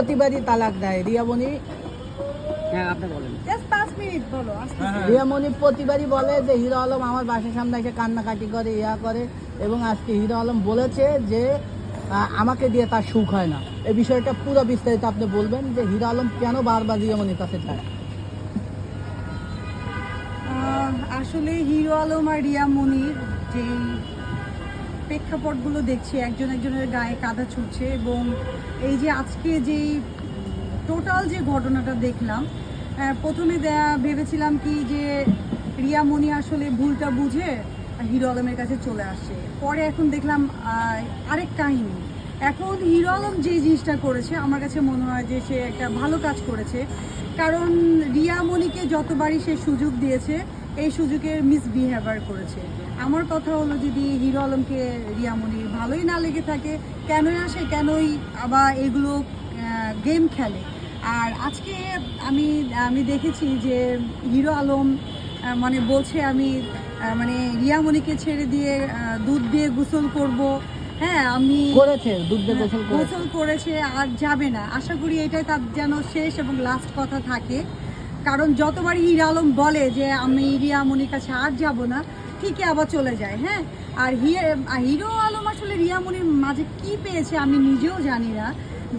প্রতিবারই তালাক দেয়। রিয়ামণি হ্যাঁ আপনি বলেন। জাস্ট পাঁচ মিনিট বলো আস্তে আস্তে। রিয়ামণি প্রতিবারই বলে যে হিরো আলম আমার বাসার সামনে এসে কান্নাকাটি করে ইয়া করে এবং আজকে হিরো আলম বলেছে যে আমাকে দিয়ে তার সুখ হয় না। এই বিষয়টা পুরো বিস্তারিত আপনি বলবেন যে হিরো আলম কেন বারবার রিয়ামণির কাছে যায়? আহ, আসলে হিরো আলম আর রিয়া মনির যে প্রেক্ষাপটগুলো দেখছি, একজন একজনের গায়ে কাদা ছুটছে এবং এই যে আজকে যেই টোটাল যে ঘটনাটা দেখলাম প্রথমে ভেবেছিলাম কি যে রিয়া মনি আসলে ভুলটা বুঝে হিরো আলমের কাছে চলে আসে পরে এখন দেখলাম আরেক কাহিনী। এখন হিরো আলম যে জিনিসটা করেছে, আমার কাছে মনে হয় যে সে একটা ভালো কাজ করেছে। কারণ রিয়া মনিকে যতবারই সে সুযোগ দিয়েছে এই সুযোগে মিসবিহেভিয়ার করেছে। আমার কথা হলো যদি হিরো আলমকে রিয়া মনির ভালোই না লেগে থাকে কেনই আসে কেনই আবার এগুলো গেম খেলে। আর আজকে আমি আমি দেখেছি যে হিরো আলম মানে বলছে আমি মানে রিয়ামণিকে ছেড়ে দিয়ে দুধ দিয়ে গোসল করব। হ্যাঁ আমি করেছে দুধ দিয়ে গোসল গোসল করেছে আর যাবে না। আশা করি এটাই তার যেন শেষ এবং লাস্ট কথা থাকে। কারণ যতবার হির আলম বলে যে আমি রিয়া মনির কাছে আর যাব না, ঠিকই আবার চলে যায় হ্যাঁ আর হিরো আলম আসলে রিয়া মনির মাঝে কি পেয়েছে আমি নিজেও জানি না,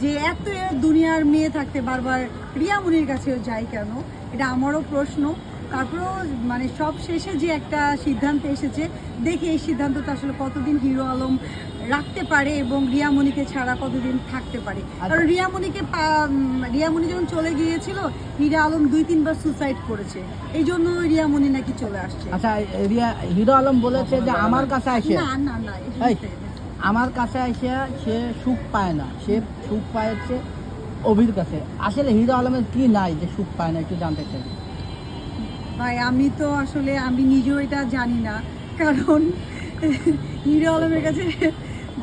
যে এত দুনিয়ার মেয়ে থাকতে বারবার রিয়া মনির কাছেও যায় কেন? এটা আমারও প্রশ্ন। তারপরেও মানে সব শেষে যে একটা সিদ্ধান্ত এসেছে দেখি এই সিদ্ধান্তটা আসলে কতদিন হিরো আলম রাখতে পারে এবং রিয়ামণিকে ছাড়া কতদিন থাকতে পারে। কারণ রিয়ামণিকে রিয়ামণি যখন চলে গিয়েছিল হিরো আলম দুই তিনবার সুসাইড করেছে। এই জন্য রিয়ামণি নাকি চলে আসছে। আচ্ছা রিয়া হিরো আলম বলেছে যে আমার কাছে আসে। না না না। আমার কাছে এসে সে সুখ পায় না। সে সুখ পাচ্ছে অভির কাছে। আসলে হিরো আলমের কি নাই যে সুখ পায় না একটু জানতে চাই। ভাই আমি তো আসলে আমি নিজেও এটা জানি না। কারণ হিরো আলমের কাছে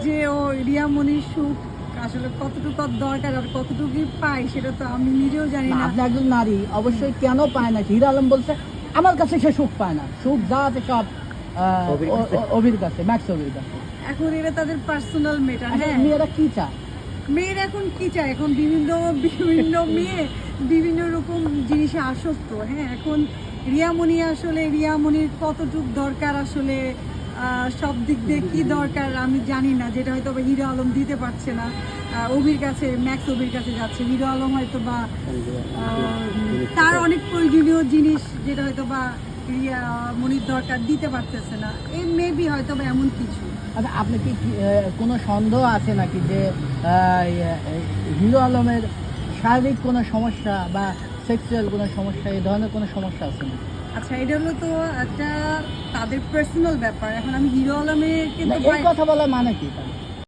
যে ও রিয়া রিয়ামণির সুখ আসলে কতটুকু দরকার আর কতটুকু পাই সেটা তো আমি নিজেও জানি না, আপনি একজন নারী অবশ্যই কেন পায় না? হিরো আলম বলছে আমার কাছে সে সুখ পায় না। সুখ যা আছে সব অভির কাছে। ও- অভির কাছে ম্যাক্স অভির কাছে। এখন এটা তাদের পার্সোনাল মেটার আচ্ছা, হ্যাঁ। মেয়েরা কি চায়? মেয়ের এখন কি চায়? এখন বিভিন্ন বিভিন্ন মেয়ে বিভিন্ন রকম জিনিসে আসক্ত হ্যাঁ। এখন রিয়ামণি আসলে রিয়ামণির কতটুক দরকার আসলে সব দিক দিয়ে কী দরকার আমি জানি না, যেটা হয়তো বা হিরো আলম দিতে পারছে না। অভির কাছে, ম্যাক্স অভির কাছে যাচ্ছে। হিরো আলম হয়তো বা তার অনেক প্রয়োজনীয় জিনিস যেটা হয়তো বা রিয়া মনির দরকার দিতে পারতেছে না। এই মেবি হয়তো বা এমন কিছু। আচ্ছা আপনি কি কোনো সন্দেহ আছে নাকি যে হিরো আলমের শারীরিক কোনো সমস্যা বা সেক্সুয়াল কোনো সমস্যা এই ধরনের কোনো সমস্যা আছে না আচ্ছা এটা হলো তো একটা তাদের পার্সোনাল ব্যাপার এখন আমি হিরো আলমের কিন্তু এই কথা বলার মানে কি তাহলে?